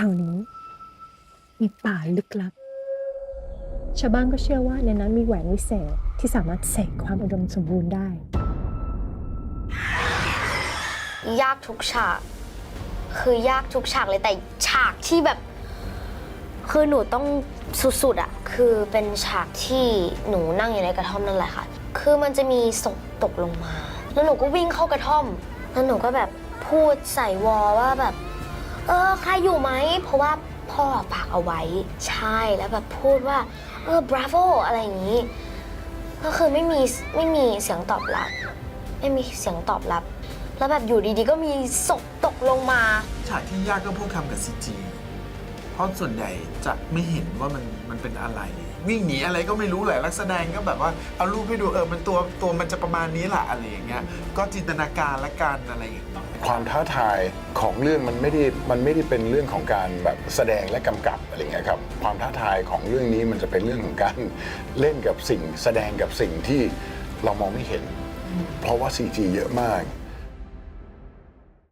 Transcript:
แถวนี้ มีป่าลึกลับ ชาวบ้านก็เชื่อว่าในนั้นมีแหวนวิเศษที่สามารถเสกความอุดมสมบูรณ์ได้ ยากทุกฉาก คือยากทุกฉากเลยแต่ฉากที่แบบ คือหนูต้องสุดๆอะคือเป็นฉากที่หนูนั่งอยู่ในกระท่อมนั่นแหละค่ะ คือมันจะมีศพตกลงมา แล้วหนูก็วิ่งเข้ากระท่อม แล้วหนูก็แบบพูดใส่วอว่าแบบ เออใครอยู่ไหม เพราะว่าพ่อฝากเอาไว้ ใช่แล้วแบบพูดว่า เออบราโวอะไรอย่างนี้ ก็คือไม่มีไม่มีเสียงตอบรับ ไม่มีเสียงตอบรับ แล้วแบบอยู่ดีๆ ก็มีศพตกลงมา ฉากที่ยากก็พวกคำกับซีจี ราะส่วนใหญ่จะไม่เห็นว่ามันมันเป็นอะไร วิ่งหนีอะไรก็ไม่รู้แหละนักแสดงก็แบบว่าเอารูปให้ดูเออมันตัวตัวมันจะประมาณนี้แหละอะไรอย่างเงี้ยก็จินตนาการละกันอะไรอย่างเงี้ย ความท้าทายของเรื่องมันไม่ได้มันไม่ได้เป็นเรื่องของการแบบแสดงและกำกับอะไรเงี้ยครับความท้าทายของเรื่องนี้มันจะเป็นเรื่องของการเล่นกับสิ่ง แสดงกับสิ่งที่เรามองไม่เห็น เพราะว่า CG เยอะมาก